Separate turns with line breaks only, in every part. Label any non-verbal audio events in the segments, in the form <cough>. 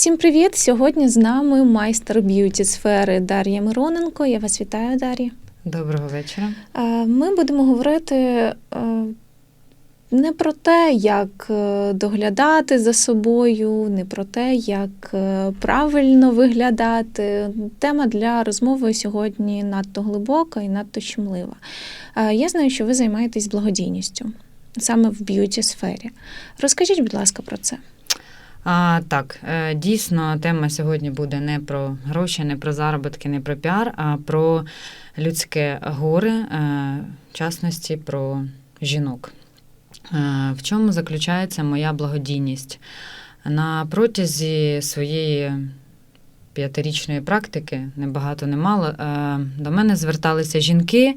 Всім привіт! Сьогодні з нами майстер б'юті сфери Дар'я Мироненко. Я вас вітаю, Дар'я.
Доброго вечора.
Ми будемо говорити е, не про те, як е, доглядати за собою, не про те, як е, правильно виглядати. Тема для розмови сьогодні надто глибока і надто щемлива. Я знаю, що ви займаєтесь благодійністю саме в б'юті сфері. Розкажіть, будь ласка, про це.
А, так, е, дійсно, тема сьогодні буде не про гроші, не про заробітки, не про піар, а про людське горе, е, в частності про жінок. Е, В чому заключається моя благодійність? На протязі своєї п'ятирічної практики, не багато не мало, до мене зверталися жінки,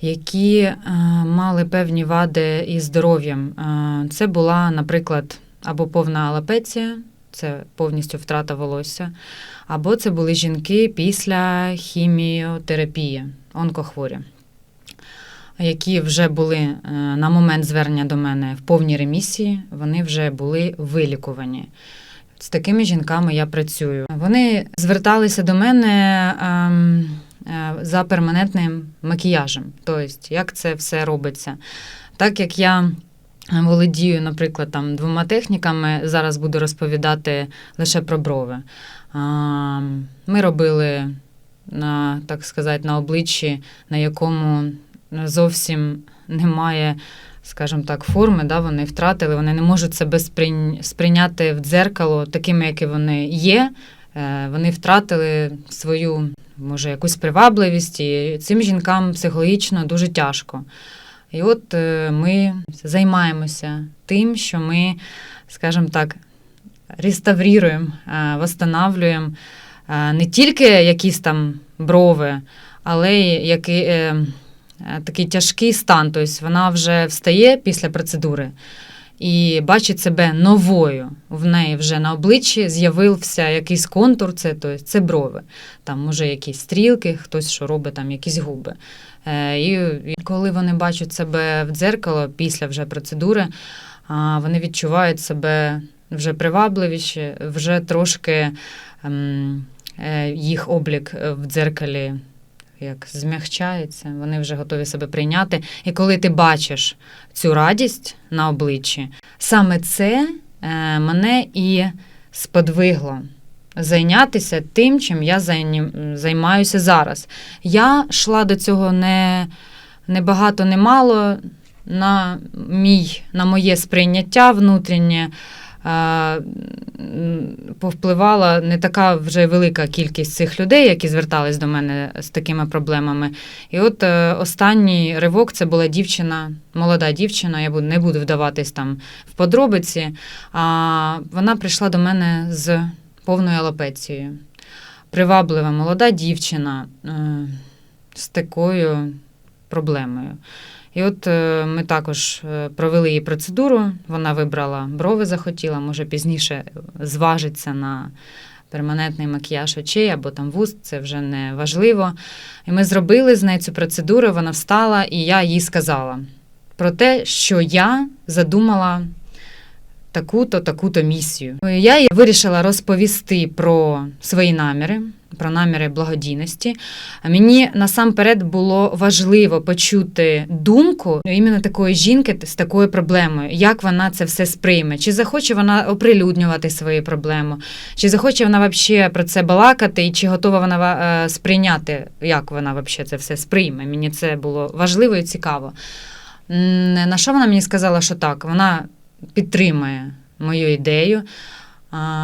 які мали певні вади із здоров'ям. Це була, наприклад, або повна алапеція, це повністю втрата волосся, або це були жінки після хіміотерапії, онкохворі, які вже були е, на момент звернення до мене в повній ремісії, вони вже були вилікувані. З такими жінками я працюю. Вони зверталися до мене ем, е, за перманентним макіяжем. Тобто, як це все робиться. Так як я володію, наприклад, там двома техніками, зараз буду розповідати лише про брови. Ми робили на, так сказати, на обличчі, на якому зовсім немає, скажімо так, форми, да, вони втратили, вони не можуть себе сприйняти в дзеркало такими, які вони є. Е, Вони втратили свою, може, якусь привабливість, і цим жінкам психологічно дуже тяжко. І от е, ми займаємося тим, що ми, скажімо так, реставруємо, е, восстанавлюємо е, не тільки якісь там брови, але й е, такий тяжкий стан. Тобто вона вже встає після процедури і бачить себе новою. В неї вже на обличчі з'явився якийсь контур, це, тобто, це брови. Там, може, якісь стрілки, хтось що робить, там якісь губи. Е, І, коли вони бачать себе в дзеркало після вже процедури, вони відчувають себе вже привабливіше, вже трошки ем, е, їх облік в дзеркалі як змягчається, вони вже готові себе прийняти. І коли ти бачиш цю радість на обличчі, саме це е, мене і сподвигло зайнятися тим, чим я займаюся зараз. Я йшла до цього не, не багато, не мало. На, мій, на моє сприйняття внутрішнє е, повпливала не така вже велика кількість цих людей, які звертались до мене з такими проблемами. І от е, останній ривок це була дівчина, молода дівчина, я не буду вдаватись там в подробиці. А вона прийшла до мене з повною алопецією. Приваблива молода дівчина е, з такою проблемою. І от е, ми також е, провели її процедуру. Вона вибрала брови, захотіла, може пізніше зважиться на перманентний макіяж очей або там вуст, це вже не важливо. І ми зробили з нею цю процедуру, вона встала, і я їй сказала про те, що я задумала таку-то, таку-то місію. Я вирішила розповісти про свої наміри, про наміри благодійності. Мені насамперед було важливо почути думку іменно такої жінки з такою проблемою, як вона це все сприйме. Чи захоче вона оприлюднювати свою проблему, чи захоче вона взагалі про це балакати, і чи готова вона е, сприйняти, як вона взагалі це все сприйме. Мені це було важливо і цікаво. На що вона мені сказала, що так, вона підтримує мою ідею.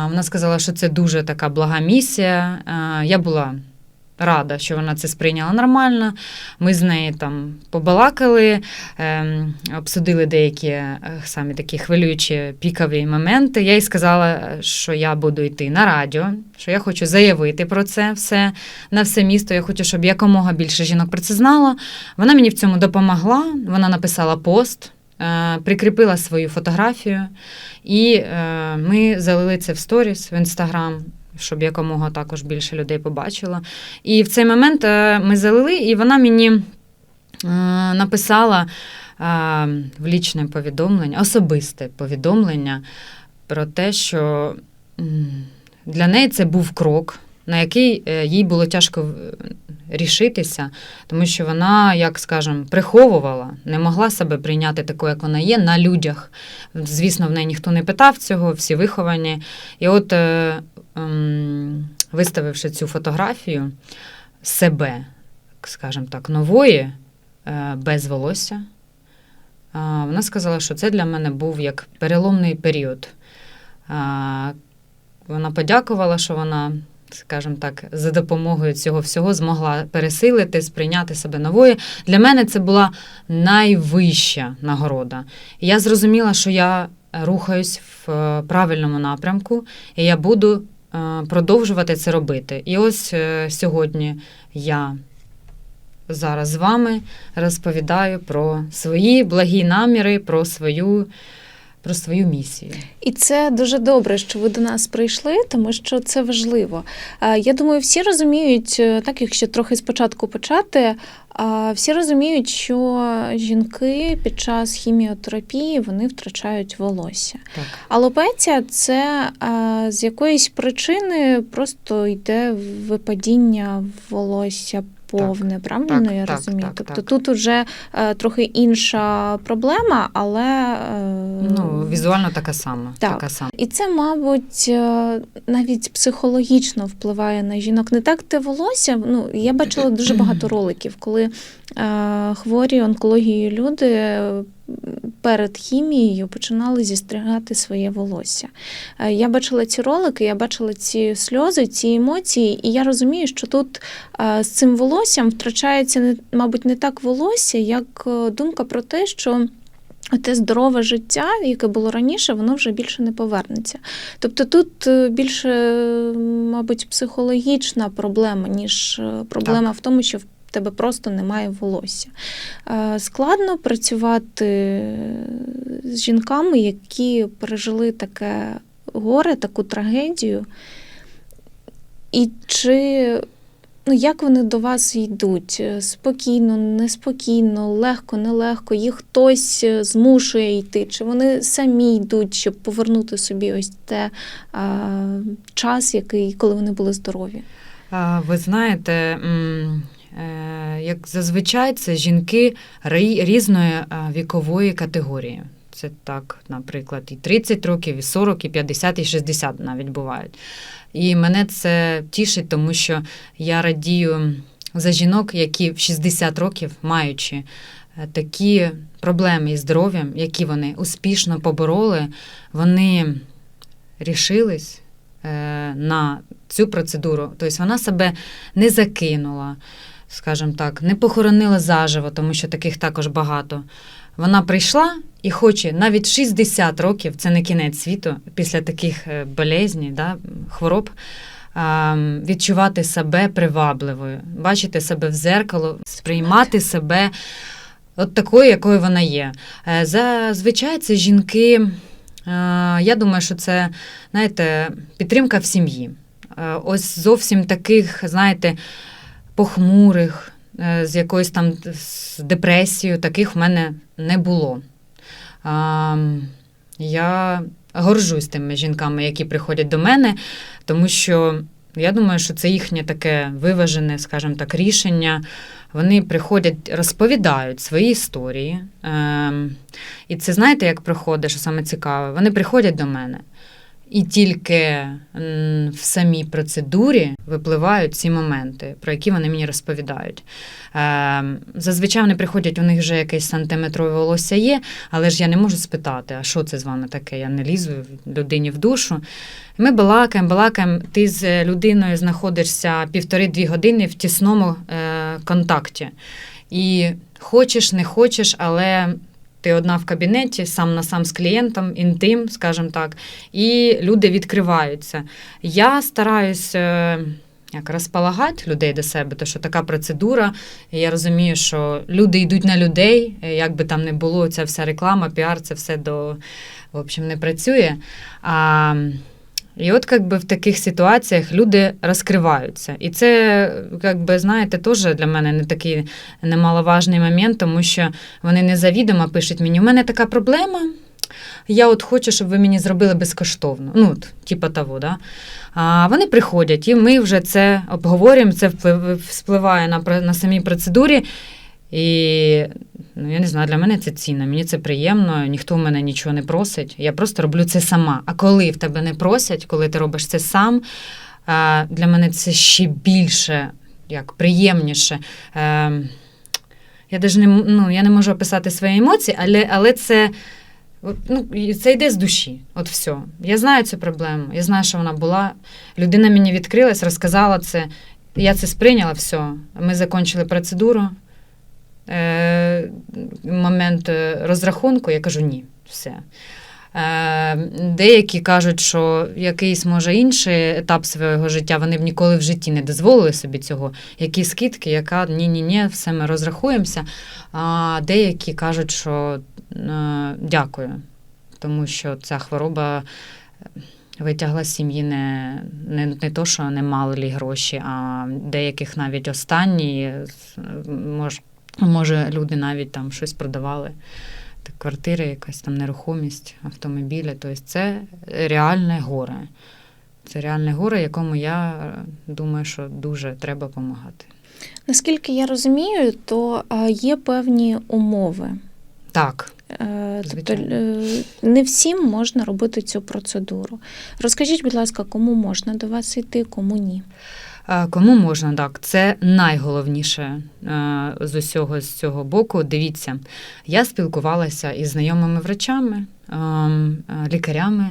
Вона сказала, що це дуже така блага місія. Я була рада, що вона це сприйняла нормально. Ми з нею там побалакали, ем, обсудили деякі е, самі такі хвилюючі пікові моменти. Я їй сказала, що я буду йти на радіо, що я хочу заявити про це все на все місто. Я хочу, щоб якомога більше жінок про це знало. Вона мені в цьому допомогла. Вона написала пост. Е, Прикріпила свою фотографію, і е, ми залили це в сторіс в інстаграм, щоб якомога також більше людей побачило. І в цей момент е, ми залили, і вона мені написала в лічне повідомлення, особисте повідомлення про те, що для неї це був крок, на який е, їй було тяжко е, рішитися, тому що вона, як скажемо, приховувала, не могла себе прийняти такою, як вона є, на людях. Звісно, в неї ніхто не питав цього, всі виховані. І от, е, ем, виставивши цю фотографію себе, скажімо так, нової, без волосся, вона сказала, що це для мене був як переломний період. Вона подякувала, що вона, скажімо так, за допомогою цього всього змогла пересилити, сприйняти себе новою. Для мене це була найвища нагорода. І я зрозуміла, що я рухаюсь в е, правильному напрямку, і я буду е, продовжувати це робити. І ось е, сьогодні я зараз з вами розповідаю про свої благі наміри, про свою, про свою місію.
І це дуже добре, що ви до нас прийшли, тому що це важливо. Я думаю, всі розуміють, е, так якщо трохи спочатку почати, всі розуміють, що жінки під час хіміотерапії вони втрачають волосся.
Так.
Алопеція це з якоїсь причини просто йде випадіння волосся. Повне, правильно
так,
я
так,
розумію?
так,
тобто
так.
тут уже е, трохи інша проблема, але е,
Ну, візуально така сама.
Так.
Така сама.
і це, мабуть, е, навіть психологічно впливає на жінок. Не так те волосся. Ну, я бачила дуже багато роликів, коли е, хворі онкологією люди перед хімією починали зістригати своє волосся. Е, Я бачила ці ролики, я бачила ці сльози, ці емоції, і я розумію, що тут е, з цим волоссям втрачається, не- мабуть, не так волосся, як е, думка про те, що. Те здорове життя, яке було раніше, воно вже більше не повернеться. Тобто тут більше, мабуть, психологічна проблема, ніж проблема в тому, що в тебе просто немає волосся. Е, Складно працювати з жінками, які пережили таке горе, таку трагедію. І чи ну, як вони до вас йдуть? Е, Спокійно, неспокійно, легко, нелегко, їх хтось е, змушує йти, чи вони самі йдуть, щоб повернути собі ось те а, час, який, коли вони були здорові?
Ви знаєте, як зазвичай це жінки різної е, вікової категорії. Це так, наприклад, і 30 років, і 40, і 50, і 60 навіть бувають. І мене це тішить, тому що я радію за жінок, які в 60 років, маючи е, такі проблеми із здоров'ям, які вони успішно побороли, вони рішились е, на цю процедуру. Тобто вона себе не закинула, скажімо так, не похоронила заживо, тому що таких також багато. Вона прийшла і хоче навіть 60 років, це не кінець світу, після таких е, болезней, да, хвороб. Відчувати себе привабливою, бачити себе в зеркало, сприймати себе от такою, якою вона є. Е, Зазвичай це жінки, е, я думаю, що це, знаєте, підтримка в сім'ї. Ось зовсім таких, знаєте, похмурих, е, з якоюсь там з депресією, таких в мене не було. Я горжусь тими жінками, які приходять до мене, тому що я думаю, що це їхнє таке виважене, скажімо так, рішення. Вони приходять, розповідають свої історії. Ем, І це знаєте, як проходить, що саме цікаве? Вони приходять до мене. І тільки в самій процедурі випливають ці моменти, про які вони мені розповідають. Ем, Зазвичай вони приходять, у них вже якесь сантиметрове волосся є, але ж я не можу спитати, а що це з вами таке? Я не лізу людині в душу. Ми балакаємо, балакаємо. Ти з людиною знаходишся півтори-дві години в тісному е, контакті. І хочеш, не хочеш, але ти одна в кабінеті, сам на сам з клієнтом, інтим, скажімо так, і люди відкриваються. Я стараюсь е, як розполагати людей до себе, тому що така процедура. Я розумію, що люди йдуть на людей, е, як би там не було, ця вся реклама, піар, це все до в общем, не працює. А, і от как би, в таких ситуаціях люди розкриваються. І це, як би, знаєте, теж для мене не такий немаловажний момент, тому що вони незавідомо пишуть мені: у мене така проблема. я от хочу, щоб ви мені зробили безкоштовно. Ну, типа того, да? А вони приходять, і ми вже це обговорюємо, це вплив- впливає на, на самій процедурі. І ну, я не знаю, для мене це цінно, мені це приємно, ніхто в мене нічого не просить. Я просто роблю це сама. А коли в тебе не просять, коли ти робиш це сам, для мене це ще більше, як приємніше. Е, я даже не, ну, я не можу описати свої емоції, але, але це, ну, це йде з душі. От все. Я знаю цю проблему, я знаю, що вона була. Людина мені відкрилась, розказала це. Я це сприйняла, все. Ми закінчили процедуру. Е, момент е, розрахунку, я кажу ні, все. Е, деякі кажуть, що якийсь може інший етап свого життя вони б ніколи в житті не дозволили собі цього. Які скидки, яка ні-ні-ні, все ми розрахуємося. А деякі кажуть, що дякую, тому що ця хвороба витягла сім'ї не, не, не то, що не мали гроші, а деяких навіть останні, е, мож, може, люди навіть там щось продавали. Так, квартири, якась там нерухомість, автомобілі. Тобто це реальне горе. Це реальне горе, якому я е, думаю, що дуже треба допомагати.
Наскільки я розумію, то е, є певні умови.
Так,
Е, Тобто не всім можна робити цю процедуру. Розкажіть, будь ласка, кому можна до вас йти, кому ні.
А, Кому можна так? Це найголовніше е, з усього з цього боку. Дивіться, я спілкувалася із знайомими врачами, ем, е, лікарями.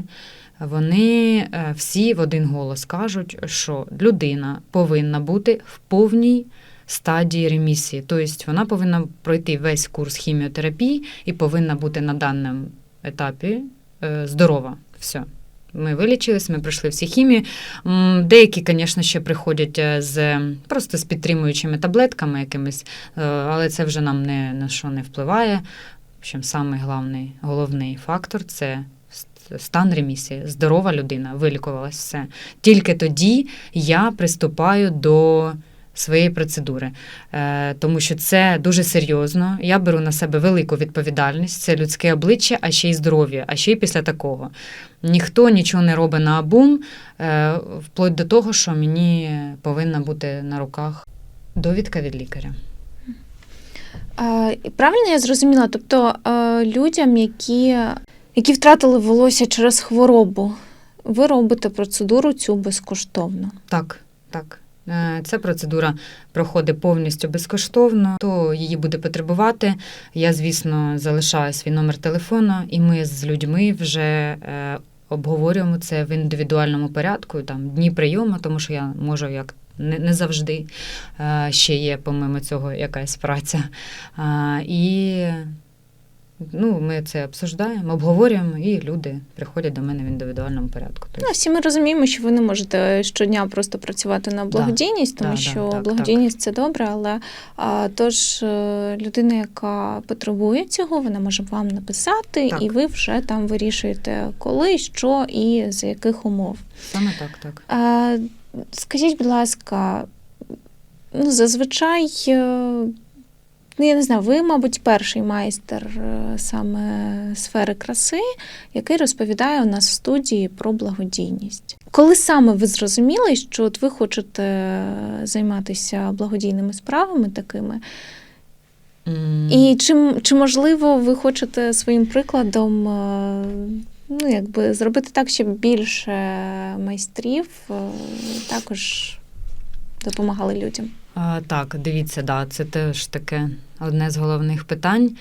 Вони е, всі в один голос кажуть, що людина повинна бути в повній стадії ремісії. Тобто вона повинна пройти весь курс хіміотерапії і повинна бути на даному етапі е, здорова. Все. Ми вилічились, ми пройшли всі хімії. Деякі, звісно, ще приходять е, з просто з підтримуючими таблетками якимись, е, але це вже нам не на що не впливає. В общем, самий головний, головний фактор це стан ремісії. Здорова людина вилікувалась все. Тільки тоді я приступаю до своєї процедури, е, тому що це дуже серйозно. Я беру на себе велику відповідальність. Це людське обличчя, а ще й здоров'я, а ще й після такого. Ніхто нічого не робить на абум, е, вплоть до того, що мені повинна бути на руках довідка від лікаря.
Правильно я зрозуміла? Тобто е, людям, які, які втратили волосся через хворобу, ви робите процедуру цю безкоштовно.
Так, так. Е, Ця процедура проходить повністю безкоштовно. Хто її буде потребувати, я, звісно, залишаю свій номер телефону, і ми з людьми вже е, обговорюємо це в індивідуальному порядку, там дні прийому, тому що я можу як. Не, завжди Е, ще є, помимо цього, якась праця. І ну, ми це обсуждаємо, обговорюємо, і люди приходять до мене в індивідуальному порядку.
Ну, всі ми розуміємо, що ви не можете щодня просто працювати на благодійність, тому
да,
що
так,
благодійність це добре, але а, тож е, людина, яка потребує цього, вона може вам написати,
Так.
і ви вже там вирішуєте, коли, що і за яких умов.
Саме так, так.
А, скажіть, будь ласка, ну, зазвичай, е, ну, я не знаю, ви, мабуть, перший майстер е, саме сфери краси, який розповідає у нас в студії про благодійність. Коли саме ви зрозуміли, що от ви хочете займатися благодійними справами такими,
М,
і чи, чи можливо ви хочете своїм прикладом е, ну, якби зробити так, щоб більше майстрів е, також допомагали людям?
Так, дивіться, да, це теж таке одне з головних питань.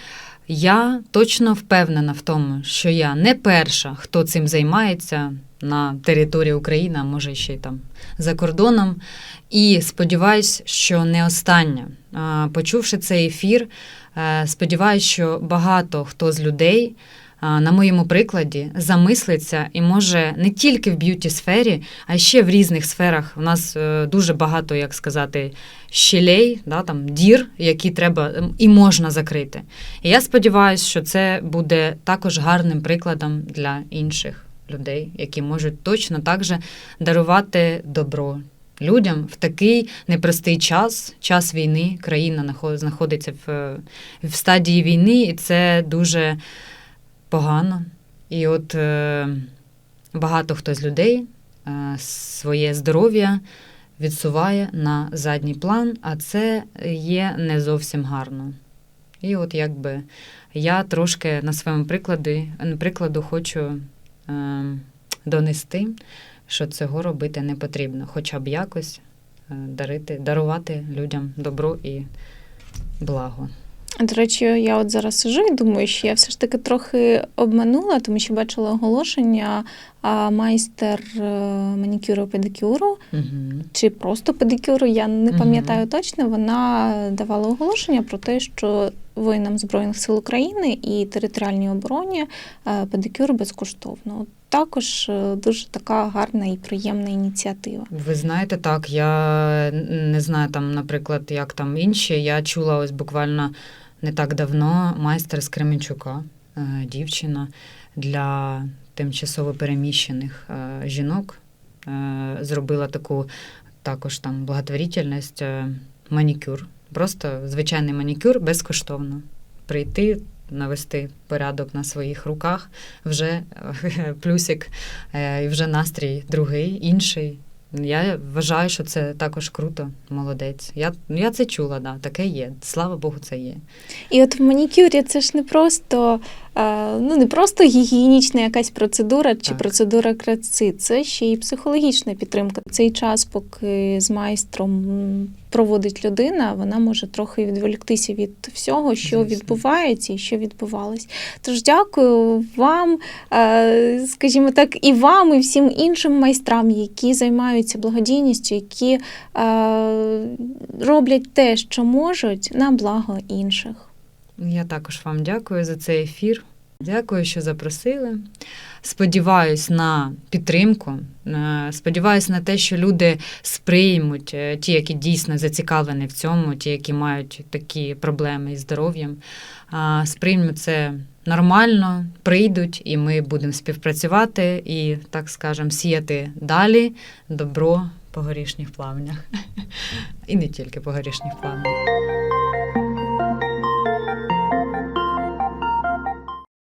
Я точно впевнена в тому, що я не перша, хто цим займається на території України, а може ще й там за кордоном. І сподіваюсь, що не остання. Почувши цей ефір, е, сподіваюсь, що багато хто з людей. На моєму прикладі замислиться і може не тільки в б'юті сфері, а ще в різних сферах. У нас е, дуже багато, як сказати, щелей, да, там, дір, які треба і можна закрити. І я сподіваюся, що це буде також гарним прикладом для інших людей, які можуть точно так же дарувати добро людям в такий непростий час, час війни. Країна знаходиться в, в стадії війни, і це дуже погано. І от е, багато хто з людей е, своє здоров'я відсуває на задній план, а це є не зовсім гарно. І от якби я трошки на своєму прикладі, прикладу хочу е, донести, що цього робити не потрібно, хоча б якось е, дарити, дарувати людям добро і благо.
До речі, я от зараз сижу і думаю, що я все ж таки трохи обманула, тому що бачила оголошення а, майстер е, манікюру педикюру
Угу.
чи просто педикюру, я не пам'ятаю точно. Вона давала оголошення про те, що воїнам Збройних сил України і територіальній обороні е, педикюр безкоштовно. Також е, дуже така гарна і приємна ініціатива.
Ви знаєте, так, я не знаю там, наприклад, як там інші. Я чула ось буквально не так давно майстер з Кременчука, е, дівчина для тимчасово переміщених е, жінок. е, Зробила таку також там благотворительність, манікюр. Просто звичайний манікюр безкоштовно. Прийти, навести порядок на своїх руках, вже <laughs> плюсик, і вже настрій другий, інший. Я вважаю, що це також круто, молодець. Я, ну, я це чула, да, таке є. Слава Богу, це є.
І от в манікюрі це ж не просто, е, ну не просто гігієнічна якась процедура чи
Так.
процедура краси, це ще й психологічна підтримка. Цей час, поки з майстром проводить людина, вона може трохи відволіктися від всього, що відбувається і що відбувалось. Тож дякую вам, е, скажімо так, і вам, і всім іншим майстрам, які займаються благодійністю, які е, роблять те, що можуть, на благо інших.
Я також вам дякую за цей ефір. Дякую, що запросили. Сподіваюсь на підтримку. Е, Сподіваюсь на те, що люди сприймуть е, ті, які дійсно зацікавлені в цьому, ті, які мають такі проблеми із здоров'ям. Сприймуть це нормально, прийдуть, і ми будемо співпрацювати і, так скажемо, сіяти далі добро по горішніх плавнях. <laughs> І не тільки по горішніх плавнях.